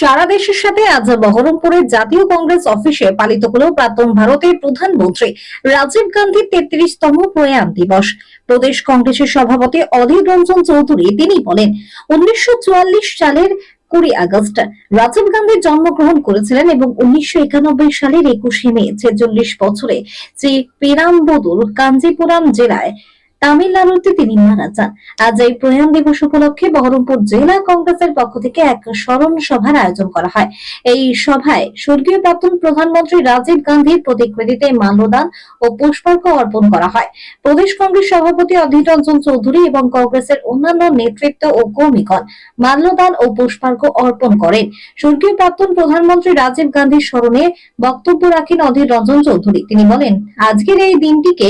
সারা দেশের সাথে আজ বহরমপুরের জাতীয় কংগ্রেস অফিসে পালিত হল প্রাক্তন ভারতের প্রধানমন্ত্রী রাজীব গান্ধীর তেত্রিশতম প্রয়াণ দিবস। প্রদেশ কংগ্রেসের সভাপতি অধীর রঞ্জন চৌধুরী তিনি বলেন, উনিশশো চুয়াল্লিশ সালের কুড়ি আগস্ট রাজীব গান্ধী জন্মগ্রহণ করেছিলেন এবং উনিশশো একানব্বই সালের একুশে মে ছেচল্লিশ বছরে শ্রী পেরাম্বদুর কাঞ্জিপুরাম জেলায় তামিলনাড়ুতে তিনি মারা যান। আজ এই প্রয়াণ দিবস উপলক্ষে বহরমপুর জেলা কংগ্রেসের পক্ষ থেকে এক স্মরণ সভার আয়োজন করা হয়। এই সভায় স্বর্গীয় প্রাক্তন প্রধানমন্ত্রী রাজীব গান্ধীর প্রতিকৃতিতে মাল্যদান ও পুষ্পার্ঘ অর্পণ করা হয়। প্রদেশ কংগ্রেস সভাপতি অধীর রঞ্জন চৌধুরী এবং কংগ্রেসের অন্যান্য নেতৃত্ব ও কর্মীগণ মাল্যদান ও পুষ্পার্ঘ অর্পণ করেন। স্বর্গীয় প্রাক্তন প্রধানমন্ত্রী রাজীব গান্ধীর স্মরণে বক্তব্য রাখেন অধীর রঞ্জন চৌধুরী। তিনি বলেন, আজকের এই দিনটিকে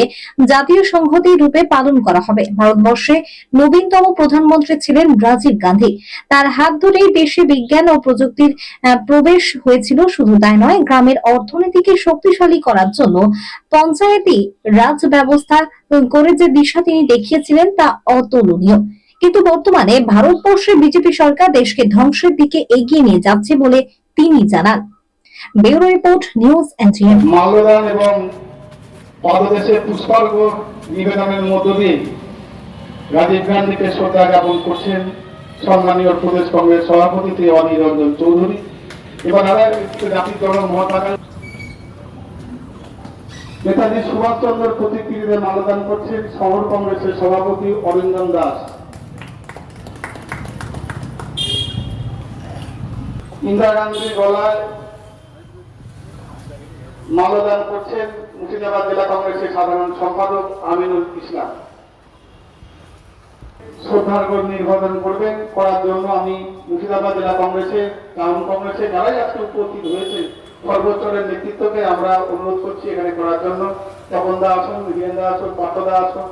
জাতীয় সংহতি রূপে পালন করা হবে। ভারতবর্ষে নবীনতম প্রধানমন্ত্রী ছিলেন রাজীব গান্ধী। তার হাত ধরেই দেশে বিজ্ঞান ও প্রযুক্তির প্রবেশ হয়েছিল। শুধু তাই নয়, গ্রামের অর্থনীতিকে শক্তিশালী করার জন্য পঞ্চায়েতি রাজ ব্যবস্থা করে যে দিশা তিনি দেখিয়েছিলেন তা অতুলনীয়। কিন্তু বর্তমানে ভারতবর্ষে বিজেপি সরকার দেশকে ধ্বংসের দিকে এগিয়ে নিয়ে যাচ্ছে বলে তিনি জানান। ব্যুরো রিপোর্ট, নিউজ এনজিএম এবং পাদদেশে পুষ্পার্ঘ নিবেদনের মধ্য দিয়ে রাজীব গান্ধীকে শ্রদ্ধা জ্ঞাপন করছেন সম্মানীয় প্রদেশ কংগ্রেস সভাপতি শ্রী অধীর রঞ্জন চৌধুরী। এবার আরও জাতির জনক মহাত্মা গান্ধী নেতাজি সুভাষচন্দ্রের প্রতিকৃতিতে মাল্যদান করছেন শহর কংগ্রেসের সভাপতি অরিন্দম দাস। ইন্দিরা গান্ধীর গলায় মাল্যদান করছেন মুর্শিদাবাদ জেলা কংগ্রেসের সাধারণ সম্পাদক আমিনুল ইসলাম। শ্রদ্ধার্ঘ নির্বাচন করবেন, করার জন্য আমি মুর্শিদাবাদ জেলা কংগ্রেসের টাউন কংগ্রেসে যারাই আজকে উপস্থিত হয়েছে সর্বোচ্চরের নেতৃত্বকে আমরা অনুরোধ করছি এখানে করার জন্য। তপন দা আসুন বীরেন দা আসুন, পার্থ দা আসুন।